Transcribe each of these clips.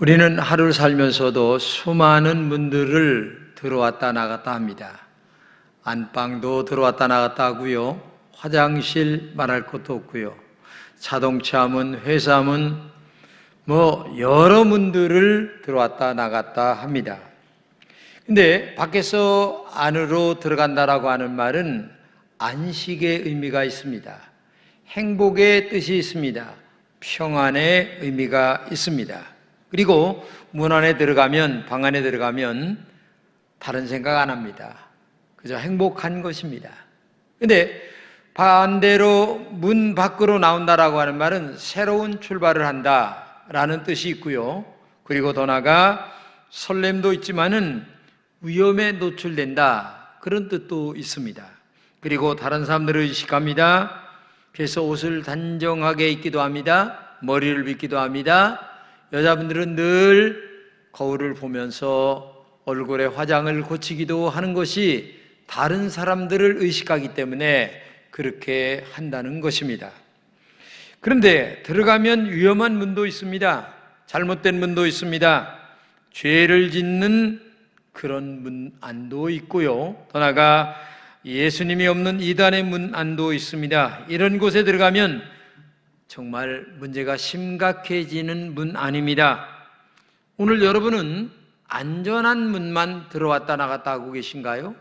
우리는 하루를 살면서도 수많은 문들을 들어왔다 나갔다 합니다. 안방도 들어왔다 나갔다 하고요. 화장실 말할 것도 없고요. 자동차 문, 회사 문, 뭐 여러 문들을 들어왔다 나갔다 합니다. 근데 밖에서 안으로 들어간다라고 하는 말은 안식의 의미가 있습니다. 행복의 뜻이 있습니다. 평안의 의미가 있습니다. 그리고 문 안에 들어가면, 방 안에 들어가면 다른 생각 안 합니다. 그저 행복한 것입니다. 근데 반대로 문 밖으로 나온다라고 하는 말은 새로운 출발을 한다라는 뜻이 있고요. 그리고 더 나아가 설렘도 있지만은 위험에 노출된다. 그런 뜻도 있습니다. 그리고 다른 사람들을 의식합니다. 그래서 옷을 단정하게 입기도 합니다. 머리를 빗기도 합니다. 여자분들은 늘 거울을 보면서 얼굴에 화장을 고치기도 하는 것이 다른 사람들을 의식하기 때문에 그렇게 한다는 것입니다. 그런데 들어가면 위험한 문도 있습니다. 잘못된 문도 있습니다. 죄를 짓는 그런 문 안도 있고요. 더 나아가 예수님이 없는 이단의 문 안도 있습니다. 이런 곳에 들어가면 정말 문제가 심각해지는 문 아닙니다. 오늘 여러분은 안전한 문만 들어왔다 나갔다 하고 계신가요?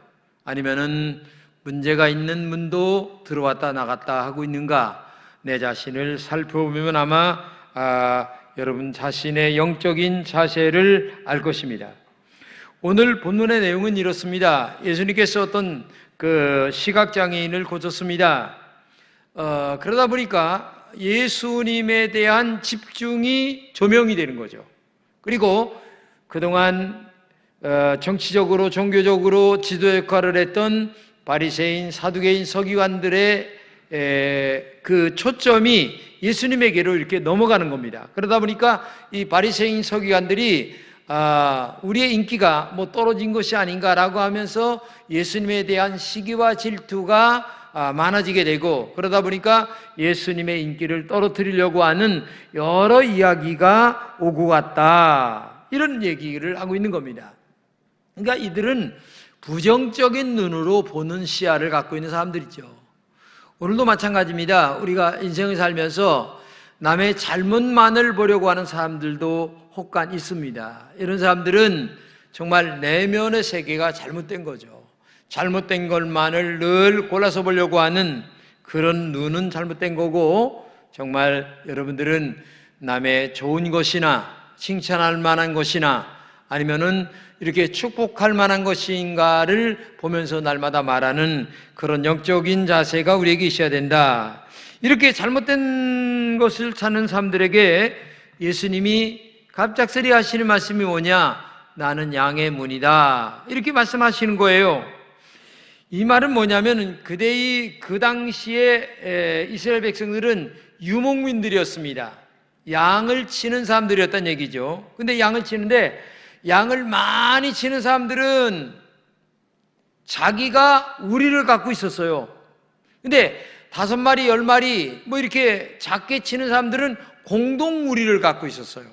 아니면은 문제가 있는 문도 들어왔다 나갔다 하고 있는가? 내 자신을 살펴보면 아마 아, 여러분 자신의 영적인 자세를 알 것입니다. 오늘 본문의 내용은 이렇습니다. 예수님께서 어떤 그 시각장애인을 고쳤습니다. 어, 그러다 보니까 예수님에 대한 집중이 조명이 되는 거죠. 그리고 그동안 어, 정치적으로 종교적으로 지도 역할을 했던 바리새인, 사두개인, 서기관들의 에, 그 초점이 예수님에게로 이렇게 넘어가는 겁니다. 그러다 보니까 이 바리새인 서기관들이 아, 우리의 인기가 뭐 떨어진 것이 아닌가라고 하면서 예수님에 대한 시기와 질투가 아, 많아지게 되고 그러다 보니까 예수님의 인기를 떨어뜨리려고 하는 여러 이야기가 오고 갔다. 이런 얘기를 하고 있는 겁니다. 그러니까 이들은 부정적인 눈으로 보는 시야를 갖고 있는 사람들이죠. 오늘도 마찬가지입니다. 우리가 인생을 살면서 남의 잘못만을 보려고 하는 사람들도 혹간 있습니다. 이런 사람들은 정말 내면의 세계가 잘못된 거죠. 잘못된 것만을 늘 골라서 보려고 하는 그런 눈은 잘못된 거고 정말 여러분들은 남의 좋은 것이나 칭찬할 만한 것이나 아니면은 이렇게 축복할 만한 것인가를 보면서 날마다 말하는 그런 영적인 자세가 우리에게 있어야 된다. 이렇게 잘못된 것을 찾는 사람들에게 예수님이 갑작스레 하시는 말씀이 뭐냐? 나는 양의 문이다. 이렇게 말씀하시는 거예요. 이 말은 뭐냐면 그대의 그 당시에 이스라엘 백성들은 유목민들이었습니다. 양을 치는 사람들이었단 얘기죠. 근데 양을 치는데 양을 많이 치는 사람들은 자기가 우리를 갖고 있었어요. 근데 다섯 마리, 열 마리 뭐 이렇게 작게 치는 사람들은 공동 우리를 갖고 있었어요.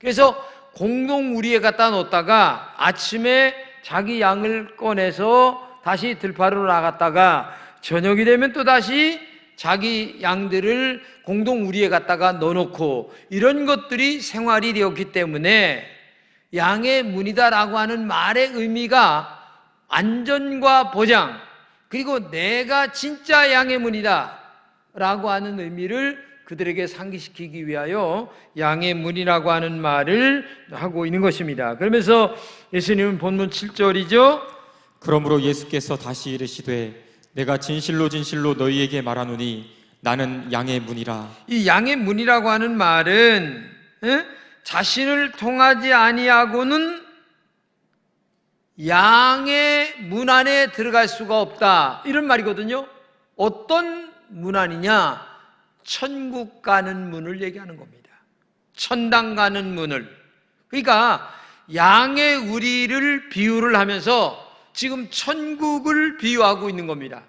그래서 공동 우리에 갖다 놓다가 아침에 자기 양을 꺼내서 다시 들판으로 나갔다가 저녁이 되면 또 다시 자기 양들을 공동 우리에 갖다가 넣어놓고 이런 것들이 생활이 되었기 때문에 양의 문이다라고 하는 말의 의미가 안전과 보장, 그리고 내가 진짜 양의 문이다 라고 하는 의미를 그들에게 상기시키기 위하여 양의 문이라고 하는 말을 하고 있는 것입니다. 그러면서 예수님은 본문 7절이죠. 그러므로 예수께서 다시 이르시되 내가 진실로 진실로 너희에게 말하노니 나는 양의 문이라 이 양의 문이라고 하는 말은 에? 자신을 통하지 아니하고는 양의 문 안에 들어갈 수가 없다. 이런 말이거든요. 어떤 문 안이냐? 천국 가는 문을 얘기하는 겁니다. 천당 가는 문을. 그러니까 양의 우리를 비유를 하면서 지금 천국을 비유하고 있는 겁니다.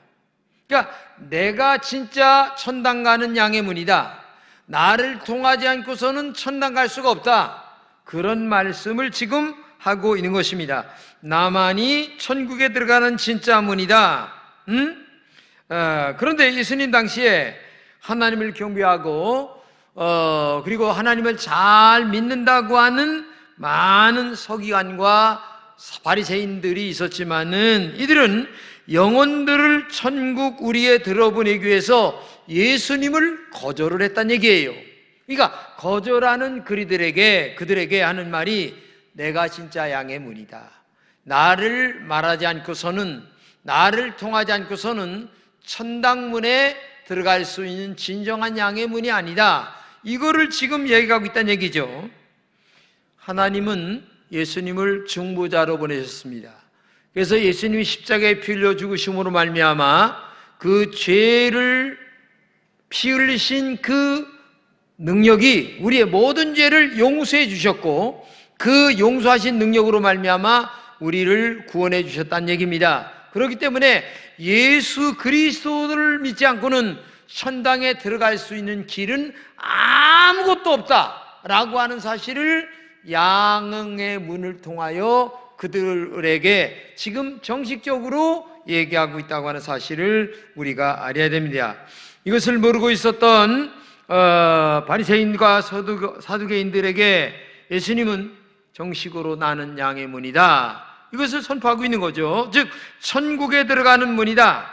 그러니까 내가 진짜 천당 가는 양의 문이다. 나를 통하지 않고서는 천당 갈 수가 없다. 그런 말씀을 지금 하고 있는 것입니다. 나만이 천국에 들어가는 진짜 문이다. 음? 어, 그런데 예수님 당시에 하나님을 경배하고 어, 그리고 하나님을 잘 믿는다고 하는 많은 서기관과 바리새인들이 있었지만은 이들은 영혼들을 천국 우리에 들어보내기 위해서 예수님을 거절을 했단 얘기예요. 그러니까 거절하는 그리들에게 그들에게 하는 말이 내가 진짜 양의 문이다. 나를 말하지 않고서는 나를 통하지 않고서는 천당문에 들어갈 수 있는 진정한 양의 문이 아니다. 이거를 지금 얘기하고 있다는 얘기죠. 하나님은 예수님을 중보자로 보내셨습니다. 그래서 예수님이 십자가에 피 흘려 죽으심으로 말미암아 그 죄를 피 흘리신 그 능력이 우리의 모든 죄를 용서해 주셨고 그 용서하신 능력으로 말미암아 우리를 구원해 주셨다는 얘기입니다. 그렇기 때문에 예수 그리스도를 믿지 않고는 천당에 들어갈 수 있는 길은 아무것도 없다라고 하는 사실을 양응의 문을 통하여 그들에게 지금 정식적으로 얘기하고 있다고 하는 사실을 우리가 알아야 됩니다. 이것을 모르고 있었던 어, 바리새인과 서두, 사두개인들에게 예수님은 정식으로 나는 양의 문이다. 이것을 선포하고 있는 거죠. 즉 천국에 들어가는 문이다.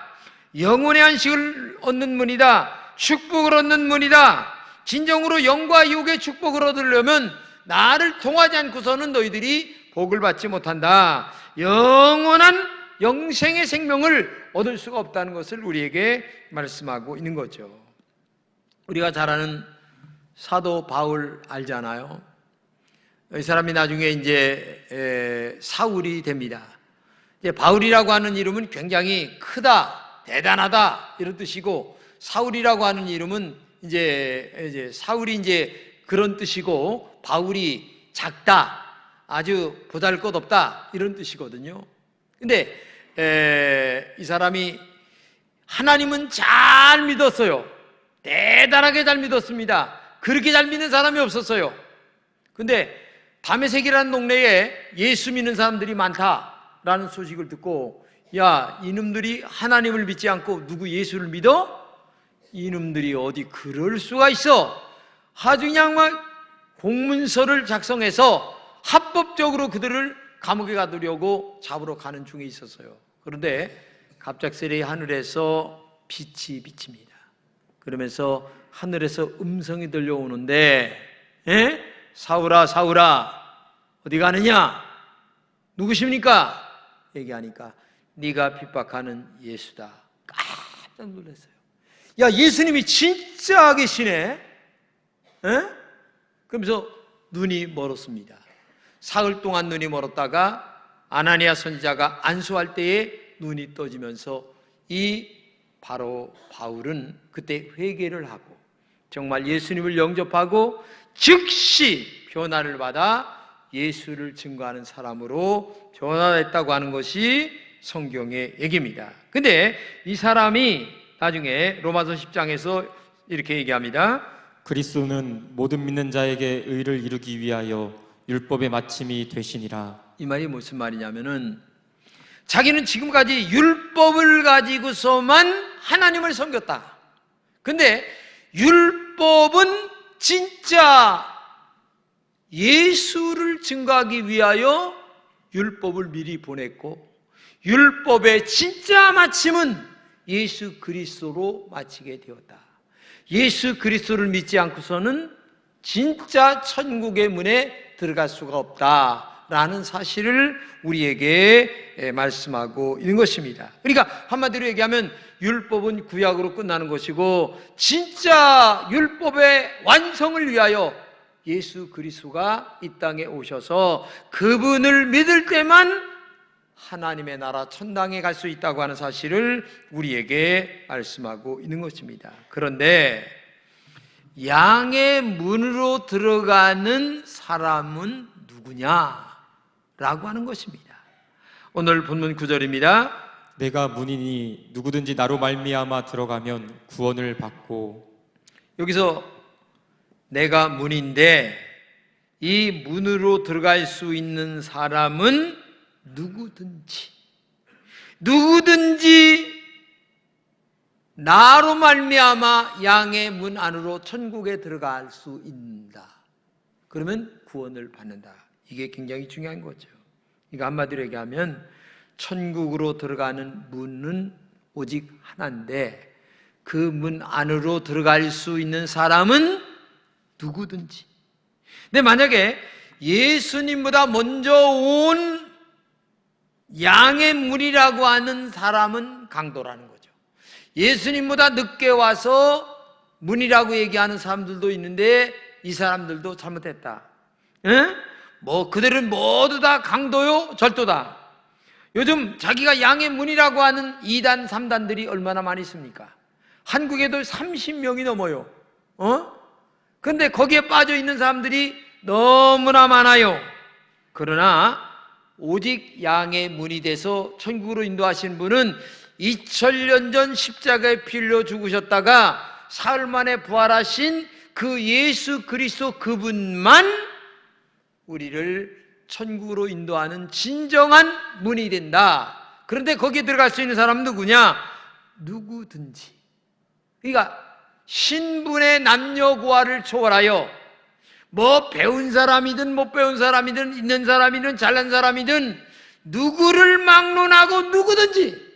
영혼의 안식을 얻는 문이다. 축복을 얻는 문이다. 진정으로 영과 육의 축복을 얻으려면 나를 통하지 않고서는 너희들이 복을 받지 못한다. 영원한 영생의 생명을 얻을 수가 없다는 것을 우리에게 말씀하고 있는 거죠. 우리가 잘 아는 사도 바울 알잖아요. 이 사람이 나중에 이제 에, 사울이 됩니다. 바울이라고 하는 이름은 굉장히 크다, 대단하다 이런 뜻이고 사울이라고 하는 이름은 이제 이제 사울이 이제 그런 뜻이고 바울이 작다, 아주 보잘 것 없다 이런 뜻이거든요. 근데 에, 이 사람이 하나님은 잘 믿었어요. 대단하게 잘 믿었습니다. 그렇게 잘 믿는 사람이 없었어요. 근데 담에색이라는 동네에 예수 믿는 사람들이 많다라는 소식을 듣고 야 이놈들이 하나님을 믿지 않고 누구 예수를 믿어? 이놈들이 어디 그럴 수가 있어? 아주 그냥 막 공문서를 작성해서 합법적으로 그들을 감옥에 가두려고 잡으러 가는 중에 있었어요. 그런데 갑작스레 하늘에서 빛이 비칩니다. 그러면서 하늘에서 음성이 들려오는데, 에? 사울아, 사울아, 어디 가느냐? 누구십니까? 얘기하니까 네가 핍박하는 예수다. 깜짝 놀랐어요. 야, 예수님이 진짜 계시네. 에? 그러면서 눈이 멀었습니다. 사흘 동안 눈이 멀었다가 아나니아 선지자가 안수할 때에 눈이 떠지면서 이 바로 바울은 그때 회개를 하고 정말 예수님을 영접하고 즉시 변화를 받아 예수를 증거하는 사람으로 변화했다고 하는 것이 성경의 얘기입니다. 근데 이 사람이 나중에 로마서 10장에서 이렇게 얘기합니다. 그리스도는 모든 믿는 자에게 의를 이루기 위하여 율법의 마침이 되시니라. 이 말이 무슨 말이냐면은 자기는 지금까지 율법을 가지고서만 하나님을 섬겼다. 근데 율법은 진짜 예수를 증거하기 위하여 율법을 미리 보냈고 율법의 진짜 마침은 예수 그리스도로 마치게 되었다. 예수 그리스도를 믿지 않고서는 진짜 천국의 문에 들어갈 수가 없다 라는 사실을 우리에게 말씀하고 있는 것입니다. 그러니까 한마디로 얘기하면 율법은 구약으로 끝나는 것이고 진짜 율법의 완성을 위하여 예수 그리스도가 이 땅에 오셔서 그분을 믿을 때만 하나님의 나라 천당에 갈 수 있다고 하는 사실을 우리에게 말씀하고 있는 것입니다. 그런데 양의 문으로 들어가는 사람은 누구냐? 라고 하는 것입니다. 오늘 본문 구절입니다. 내가 문이니 누구든지 나로 말미암아 들어가면 구원을 받고 여기서 내가 문인데 이 문으로 들어갈 수 있는 사람은 누구든지 누구든지 나로 말미암아 양의 문 안으로 천국에 들어갈 수 있다. 그러면 구원을 받는다. 이게 굉장히 중요한 거죠. 이거 한마디로 얘기하면 천국으로 들어가는 문은 오직 하나인데 그 문 안으로 들어갈 수 있는 사람은 누구든지. 근데 만약에 예수님보다 먼저 온 양의 문이라고 하는 사람은 강도라는 거죠. 예수님보다 늦게 와서 문이라고 얘기하는 사람들도 있는데 이 사람들도 잘못했다. 예? 뭐 그들은 모두 다 강도요 절도다. 요즘 자기가 양의 문이라고 하는 2단, 3단들이 얼마나 많이 있습니까? 한국에도 30명이 넘어요. 어? 근데 거기에 빠져 있는 사람들이 너무나 많아요. 그러나 오직 양의 문이 돼서 천국으로 인도하신 분은 2000년 전 십자가에 피 흘려 죽으셨다가 사흘 만에 부활하신 그 예수 그리스도 그분만 우리를 천국으로 인도하는 진정한 문이 된다. 그런데 거기에 들어갈 수 있는 사람은 누구냐? 누구든지. 그러니까 신분의 남녀 고하를 초월하여 뭐 배운 사람이든 못 배운 사람이든 있는 사람이든 잘난 사람이든 누구를 막론하고 누구든지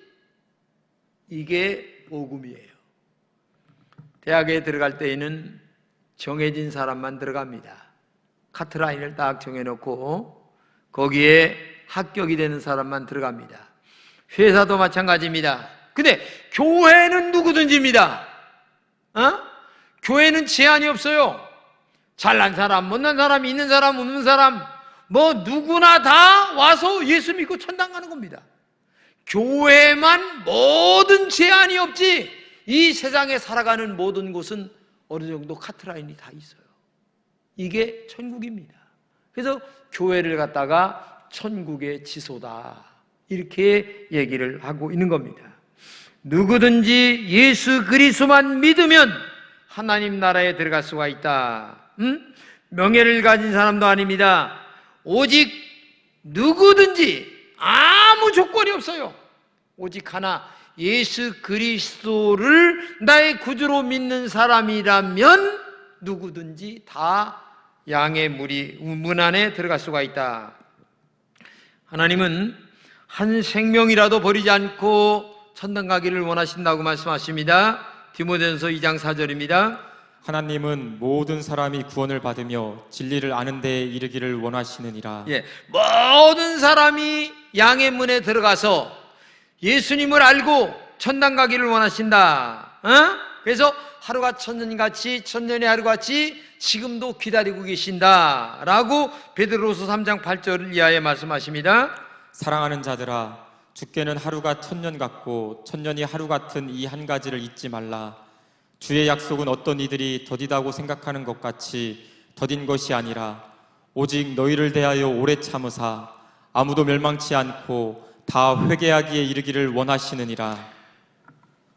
이게 복음이에요. 대학에 들어갈 때에는 정해진 사람만 들어갑니다. 카트라인을 딱 정해놓고 거기에 합격이 되는 사람만 들어갑니다. 회사도 마찬가지입니다. 근데 교회는 누구든지입니다. 어? 교회는 제한이 없어요. 잘난 사람, 못난 사람, 있는 사람, 없는 사람, 뭐 누구나 다 와서 예수 믿고 천당 가는 겁니다. 교회만 모든 제한이 없지. 이 세상에 살아가는 모든 곳은 어느 정도 카트라인이 다 있어요. 이게 천국입니다. 그래서 교회를 갖다가 천국의 지소다. 이렇게 얘기를 하고 있는 겁니다. 누구든지 예수 그리스도만 믿으면 하나님 나라에 들어갈 수가 있다. 음? 명예를 가진 사람도 아닙니다. 오직 누구든지 아무 조건이 없어요. 오직 하나 예수 그리스도를 나의 구주로 믿는 사람이라면 누구든지 다 양의 물이 문 안에 들어갈 수가 있다. 하나님은 한 생명이라도 버리지 않고 천당 가기를 원하신다고 말씀하십니다. 디모데전서 2장 4절입니다. 하나님은 모든 사람이 구원을 받으며 진리를 아는 데에 이르기를 원하시느니라. 예, 모든 사람이 양의 문에 들어가서 예수님을 알고 천당 가기를 원하신다. 어? 그래서 하루가 천년같이 천년의 하루같이 지금도 기다리고 계신다라고 베드로서 3장 8절 이하에 말씀하십니다. 사랑하는 자들아, 주께는 하루가 천년 같고 천년이 하루 같은 이 한 가지를 잊지 말라. 주의 약속은 어떤 이들이 더디다고 생각하는 것 같이 더딘 것이 아니라 오직 너희를 대하여 오래 참으사 아무도 멸망치 않고 다 회개하기에 이르기를 원하시느니라.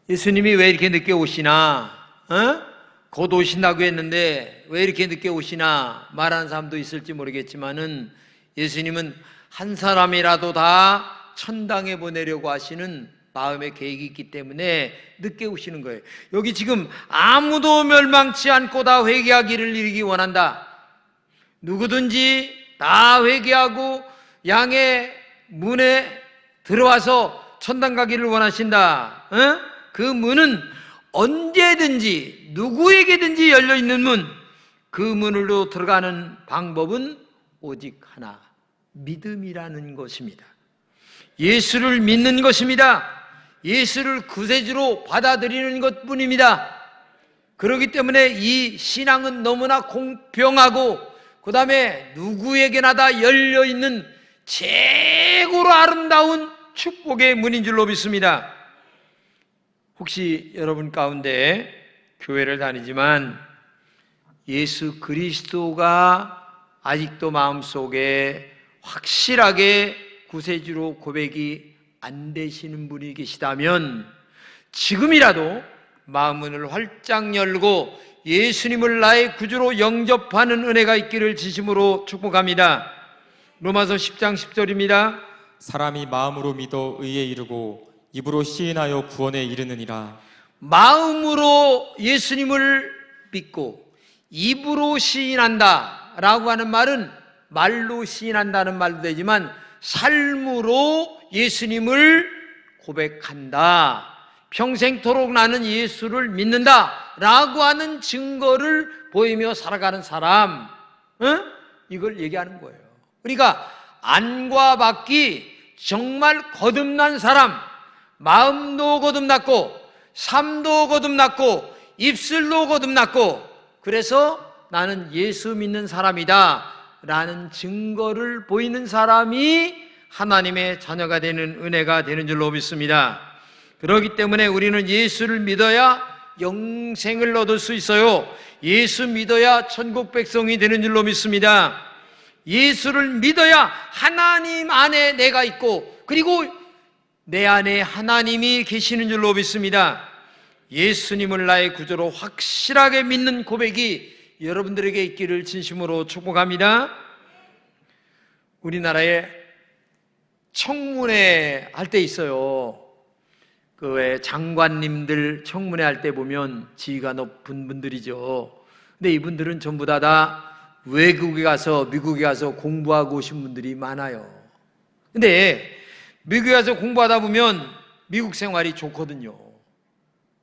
예수님이 왜 이렇게 늦게 오시나? 어? 곧 오신다고 했는데 왜 이렇게 늦게 오시나 말하는 사람도 있을지 모르겠지만은 예수님은 한 사람이라도 다 천당에 보내려고 하시는 마음의 계획이 있기 때문에 늦게 오시는 거예요. 여기 지금 아무도 멸망치 않고 다 회개하기를 이르기 원한다. 누구든지 다 회개하고 양의 문에 들어와서 천당 가기를 원하신다. 어? 그 문은 언제든지 누구에게든지 열려 있는 문. 그 문으로 들어가는 방법은 오직 하나. 믿음이라는 것입니다. 예수를 믿는 것입니다. 예수를 구세주로 받아들이는 것 뿐입니다. 그렇기 때문에 이 신앙은 너무나 공평하고 그 다음에 누구에게나 다 열려 있는 최고로 아름다운 축복의 문인 줄로 믿습니다. 혹시 여러분 가운데 교회를 다니지만 예수 그리스도가 아직도 마음속에 확실하게 구세주로 고백이 안 되시는 분이 계시다면 지금이라도 마음문을 활짝 열고 예수님을 나의 구주로 영접하는 은혜가 있기를 진심으로 축복합니다. 로마서 10장 10절입니다. 사람이 마음으로 믿어 의에 이르고 입으로 시인하여 구원에 이르느니라. 마음으로 예수님을 믿고 입으로 시인한다 라고 하는 말은 말로 시인한다는 말도 되지만 삶으로 예수님을 고백한다. 평생토록 나는 예수를 믿는다 라고 하는 증거를 보이며 살아가는 사람, 어? 이걸 얘기하는 거예요. 그러니까 안과 밖이 정말 거듭난 사람, 마음도 거듭났고, 삶도 거듭났고, 입술도 거듭났고, 그래서 나는 예수 믿는 사람이다. 라는 증거를 보이는 사람이 하나님의 자녀가 되는 은혜가 되는 줄로 믿습니다. 그렇기 때문에 우리는 예수를 믿어야 영생을 얻을 수 있어요. 예수 믿어야 천국 백성이 되는 줄로 믿습니다. 예수를 믿어야 하나님 안에 내가 있고, 그리고 내 안에 하나님이 계시는 줄로 믿습니다. 예수님을 나의 구조로 확실하게 믿는 고백이 여러분들에게 있기를 진심으로 축복합니다. 우리나라에 청문회 할 때 있어요. 그 왜 장관님들 청문회 할 때 보면 지위가 높은 분들이죠. 근데 이분들은 전부 다, 다 외국에 가서 미국에 가서 공부하고 오신 분들이 많아요. 근데 미국에 가서 공부하다 보면 미국 생활이 좋거든요.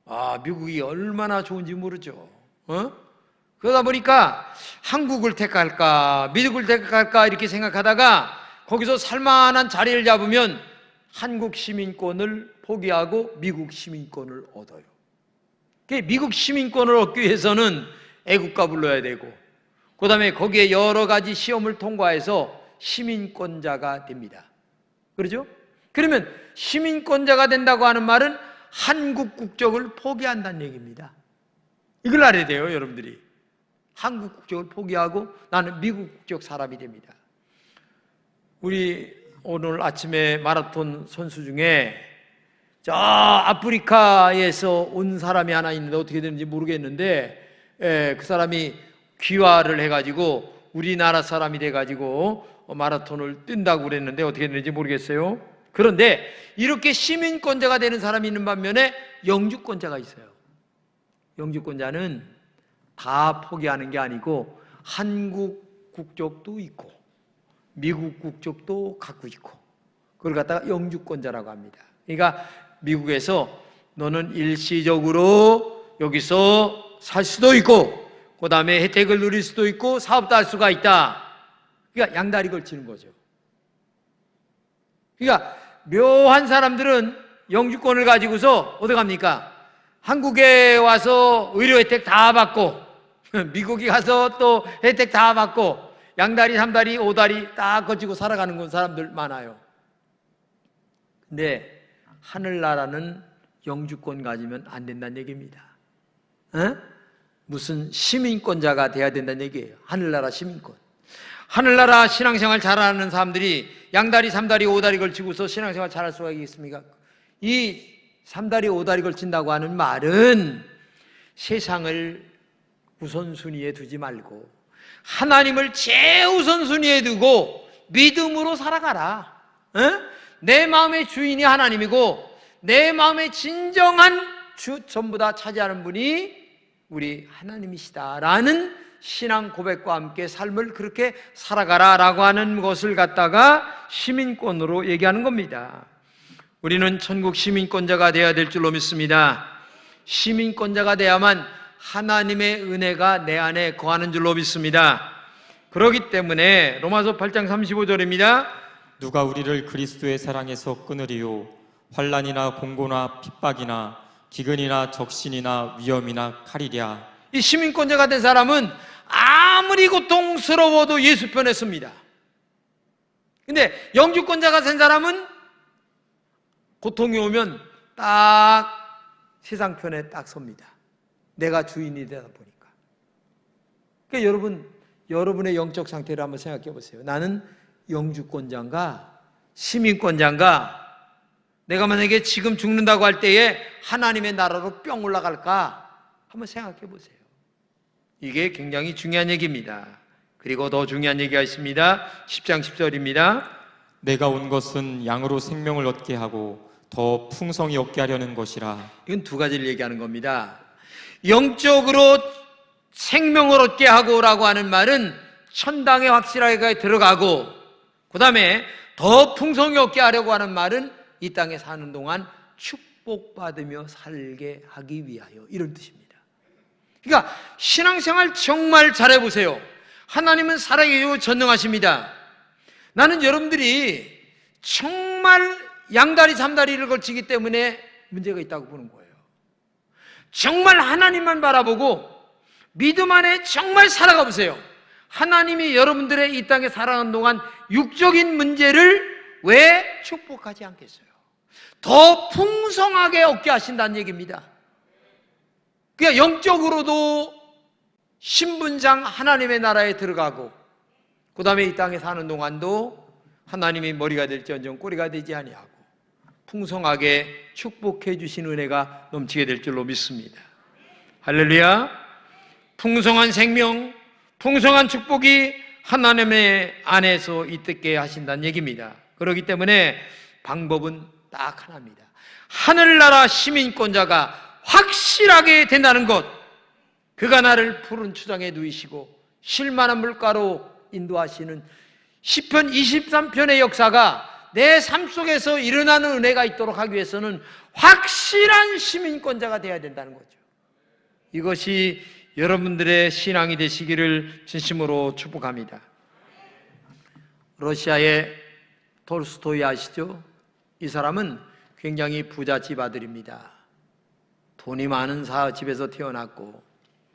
아, 미국이 얼마나 좋은지 모르죠. 어? 그러다 보니까 한국을 택할까, 미국을 택할까 이렇게 생각하다가 거기서 살만한 자리를 잡으면 한국 시민권을 포기하고 미국 시민권을 얻어요. 그 미국 시민권을 얻기 위해서는 애국가 불러야 되고, 그 다음에 거기에 여러 가지 시험을 통과해서 시민권자가 됩니다. 그러죠? 그러면 시민권자가 된다고 하는 말은 한국 국적을 포기한다는 얘기입니다. 이걸 알아야 돼요, 여러분들이. 한국 국적을 포기하고 나는 미국 국적 사람이 됩니다. 우리 오늘 아침에 마라톤 선수 중에 저 아프리카에서 온 사람이 하나 있는데 어떻게 되는지 모르겠는데 에, 그 사람이 귀화를 해가지고 우리나라 사람이 돼가지고 마라톤을 뛴다고 그랬는데 어떻게 되는지 모르겠어요. 그런데 이렇게 시민권자가 되는 사람이 있는 반면에 영주권자가 있어요. 영주권자는 다 포기하는 게 아니고 한국 국적도 있고 미국 국적도 갖고 있고 그걸 갖다가 영주권자라고 합니다. 그러니까 미국에서 너는 일시적으로 여기서 살 수도 있고 그 다음에 혜택을 누릴 수도 있고 사업도 할 수가 있다. 그러니까 양다리 걸치는 거죠. 그러니까 묘한 사람들은 영주권을 가지고서 어디 갑니까? 한국에 와서 의료 혜택 다 받고 미국에 가서 또 혜택 다 받고 양다리, 삼다리, 오다리 딱 거치고 살아가는 건 사람들 많아요. 근데 하늘나라는 영주권 가지면 안 된다는 얘기입니다. 어? 무슨 시민권자가 돼야 된다는 얘기예요. 하늘나라 시민권. 하늘나라 신앙생활 잘하는 사람들이 양다리, 삼다리, 오다리 걸치고서 신앙생활 잘할 수가 있겠습니까? 이 삼다리, 오다리 걸친다고 하는 말은 세상을 우선순위에 두지 말고 하나님을 최우선순위에 두고 믿음으로 살아가라. 어? 내 마음의 주인이 하나님이고 내 마음의 진정한 주 전부 다 차지하는 분이 우리 하나님이시다라는 신앙 고백과 함께 삶을 그렇게 살아가라라고 하는 것을 갖다가 시민권으로 얘기하는 겁니다. 우리는 천국 시민권자가 되어야 될 줄로 믿습니다. 시민권자가 돼야만 하나님의 은혜가 내 안에 거하는 줄로 믿습니다. 그렇기 때문에 로마서 8장 35절입니다. 누가 우리를 그리스도의 사랑에서 끊으리요 환란이나 공고나 핍박이나 기근이나 적신이나 위험이나 칼이랴 이 시민권자가 된 사람은 아무리 고통스러워도 예수 편에 섭니다. 근데 영주권자가 된 사람은 고통이 오면 딱 세상 편에 딱 섭니다. 내가 주인이 되다 보니까. 그러니까 여러분, 여러분의 영적 상태를 한번 생각해 보세요. 나는 영주권자인가? 시민권자인가? 내가 만약에 지금 죽는다고 할 때에 하나님의 나라로 뿅 올라갈까? 한번 생각해 보세요. 이게 굉장히 중요한 얘기입니다. 그리고 더 중요한 얘기가 있습니다. 10장 10절입니다. 내가 온 것은 양으로 생명을 얻게 하고 더 풍성히 얻게 하려는 것이라. 이건 두 가지를 얘기하는 겁니다. 영적으로 생명을 얻게 하고라고 하는 말은 천당에 확실하게 들어가고, 그 다음에 더 풍성히 얻게 하려고 하는 말은 이 땅에 사는 동안 축복받으며 살게 하기 위하여 이런 뜻입니다. 그러니까 신앙생활 정말 잘해 보세요. 하나님은 살아계시고 전능하십니다. 나는 여러분들이 정말 양다리 삼다리를 걸치기 때문에 문제가 있다고 보는 거예요. 정말 하나님만 바라보고 믿음 안에 정말 살아가 보세요. 하나님이 여러분들의 이 땅에 살아가는 동안 육적인 문제를 왜 축복하지 않겠어요? 더 풍성하게 얻게 하신다는 얘기입니다. 그러니까 영적으로도 신분장 하나님의 나라에 들어가고 그 다음에 이 땅에 사는 동안도 하나님이 머리가 될지언정 꼬리가 되지 아니하고 풍성하게 축복해 주신 은혜가 넘치게 될 줄로 믿습니다. 할렐루야. 풍성한 생명, 풍성한 축복이 하나님의 안에서 있게 하신다는 얘기입니다. 그렇기 때문에 방법은 딱 하나입니다. 하늘나라 시민권자가 확실하게 된다는 것. 그가 나를 푸른 추장에 누이시고 실만한 물가로 인도하시는 시편 23편의 역사가 내 삶 속에서 일어나는 은혜가 있도록 하기 위해서는 확실한 시민권자가 되어야 된다는 거죠. 이것이 여러분들의 신앙이 되시기를 진심으로 축복합니다. 러시아의 톨스토이 아시죠? 이 사람은 굉장히 부잣집 아들입니다. 돈이 많은 사 집에서 태어났고,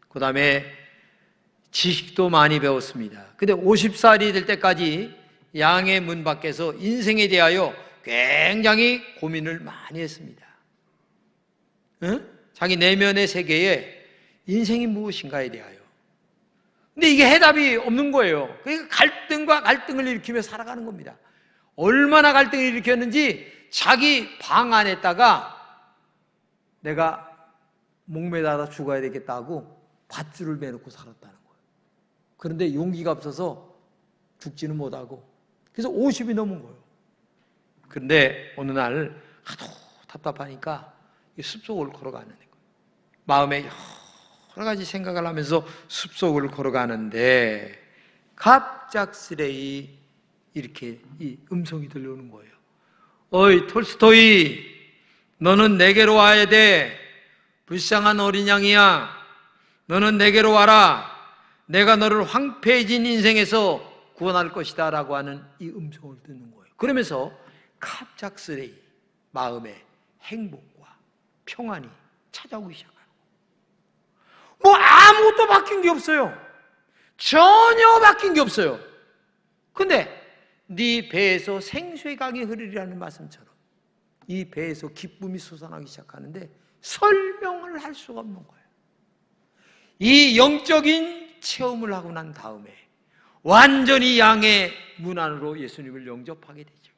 그 다음에 지식도 많이 배웠습니다. 근데 50살이 될 때까지 양의 문 밖에서 인생에 대하여 굉장히 고민을 많이 했습니다. 응? 자기 내면의 세계에 인생이 무엇인가에 대하여. 근데 이게 해답이 없는 거예요. 그러니까 갈등과 갈등을 일으키며 살아가는 겁니다. 얼마나 갈등을 일으켰는지 자기 방 안에다가 내가 목매달아 죽어야 되겠다고 밧줄을 매놓고 살았다는 거예요. 그런데 용기가 없어서 죽지는 못하고 그래서 50이 넘은 거예요. 그런데 어느 날 하도 답답하니까 이 숲속을 걸어가는 거예요. 마음에 여러 가지 생각을 하면서 숲속을 걸어가는데 갑작스레 이렇게 이 음성이 들려오는 거예요. 어이 톨스토이 너는 내게로 와야 돼. 불쌍한 어린 양이야. 너는 내게로 와라. 내가 너를 황폐해진 인생에서 구원할 것이다. 라고 하는 이 음성을 듣는 거예요. 그러면서 갑작스레 마음에 행복과 평안이 찾아오기 시작하는. 뭐 아무것도 바뀐 게 없어요. 전혀 바뀐 게 없어요. 근데 네 배에서 생수의 강이 흐르리라는 말씀처럼 이 배에서 기쁨이 솟아나기 시작하는데 설명을 할 수가 없는 거예요. 이 영적인 체험을 하고 난 다음에 완전히 양의 문 안으로 예수님을 영접하게 되죠.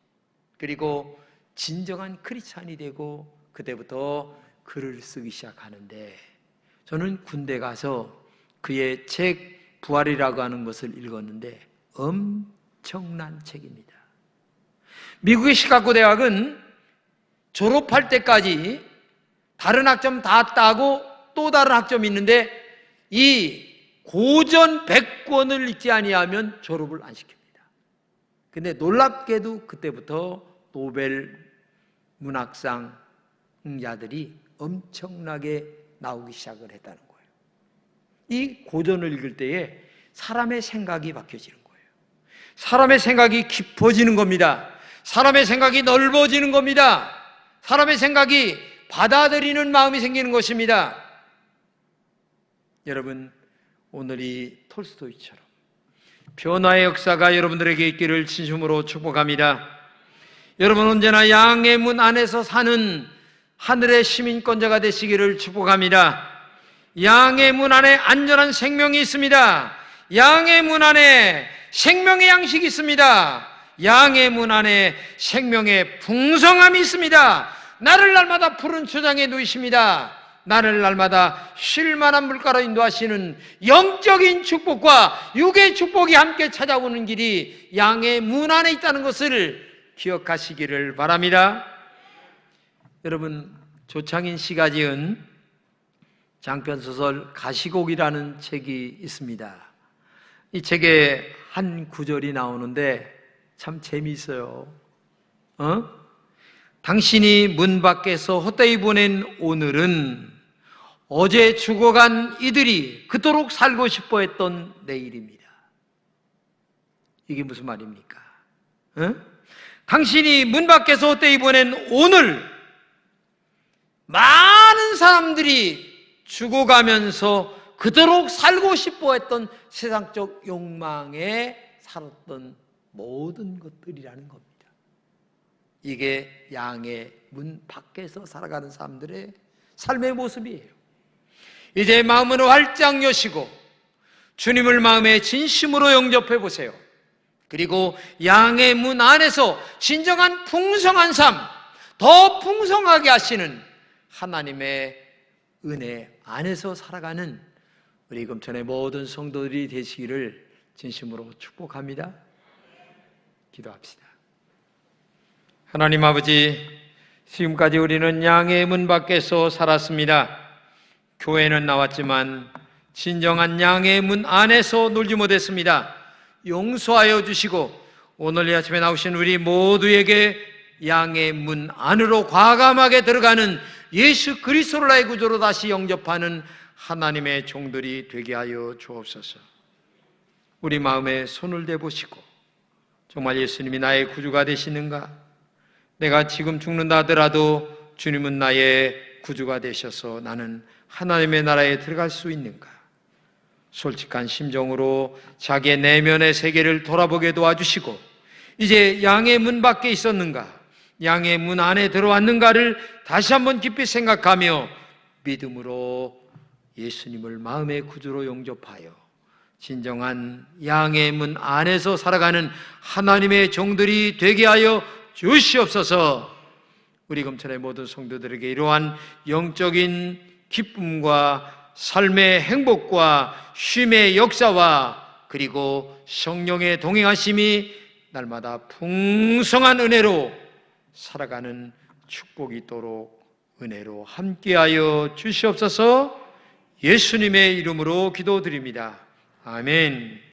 그리고 진정한 크리스찬이 되고 그때부터 글을 쓰기 시작하는데 저는 군대 가서 그의 책 부활이라고 하는 것을 읽었는데 엄청난 책입니다. 미국의 시카고 대학은 졸업할 때까지 다른 학점 다 따고 또 다른 학점이 있는데 이 고전 100권을 읽지 아니하면 졸업을 안 시킵니다. 근데 놀랍게도 그때부터 노벨 문학상 자들이 엄청나게 나오기 시작을 했다는 거예요. 이 고전을 읽을 때에 사람의 생각이 바뀌어지는 거예요. 사람의 생각이 깊어지는 겁니다. 사람의 생각이 넓어지는 겁니다. 사람의 생각이 받아들이는 마음이 생기는 것입니다. 여러분, 오늘이 톨스토이처럼 변화의 역사가 여러분들에게 있기를 진심으로 축복합니다. 여러분 언제나 양의 문 안에서 사는 하늘의 시민권자가 되시기를 축복합니다. 양의 문 안에 안전한 생명이 있습니다. 양의 문 안에 생명의 양식이 있습니다. 양의 문 안에 생명의 풍성함이 있습니다. 나를 날마다 푸른 초장에 누이십니다. 나를 날마다 쉴만한 물가로 인도하시는 영적인 축복과 육의 축복이 함께 찾아오는 길이 양의 문 안에 있다는 것을 기억하시기를 바랍니다. 여러분 조창인 씨가 지은 장편 소설 가시곡이라는 책이 있습니다. 이 책에 한 구절이 나오는데 참 재미있어요. 어? 당신이 문 밖에서 헛되이 보낸 오늘은 어제 죽어간 이들이 그토록 살고 싶어 했던 내일입니다. 이게 무슨 말입니까? 어? 당신이 문 밖에서 헛되이 보낸 오늘 많은 사람들이 죽어가면서 그토록 살고 싶어 했던 세상적 욕망에 살았던 모든 것들이라는 겁니다. 이게 양의 문 밖에서 살아가는 사람들의 삶의 모습이에요. 이제 마음을 활짝 여시고 주님을 마음에 진심으로 영접해 보세요. 그리고 양의 문 안에서 진정한 풍성한 삶, 더 풍성하게 하시는 하나님의 은혜 안에서 살아가는 우리 금천의 모든 성도들이 되시기를 진심으로 축복합니다. 기도합시다. 하나님 아버지, 지금까지 우리는 양의 문 밖에서 살았습니다. 교회는 나왔지만 진정한 양의 문 안에서 놀지 못했습니다. 용서하여 주시고 오늘 이 아침에 나오신 우리 모두에게 양의 문 안으로 과감하게 들어가는 예수 그리스도를 나의 구조로 다시 영접하는 하나님의 종들이 되게 하여 주옵소서. 우리 마음에 손을 대보시고 정말 예수님이 나의 구주가 되시는가? 내가 지금 죽는다 하더라도 주님은 나의 구주가 되셔서 나는 하나님의 나라에 들어갈 수 있는가? 솔직한 심정으로 자기의 내면의 세계를 돌아보게 도와주시고 이제 양의 문 밖에 있었는가? 양의 문 안에 들어왔는가를 다시 한번 깊이 생각하며 믿음으로 예수님을 마음의 구주로 영접하여 진정한 양의 문 안에서 살아가는 하나님의 종들이 되게 하여 주시옵소서. 우리 검천의 모든 성도들에게 이러한 영적인 기쁨과 삶의 행복과 쉼의 역사와 그리고 성령의 동행하심이 날마다 풍성한 은혜로 살아가는 축복이 있도록 은혜로 함께하여 주시옵소서 예수님의 이름으로 기도드립니다. 아멘.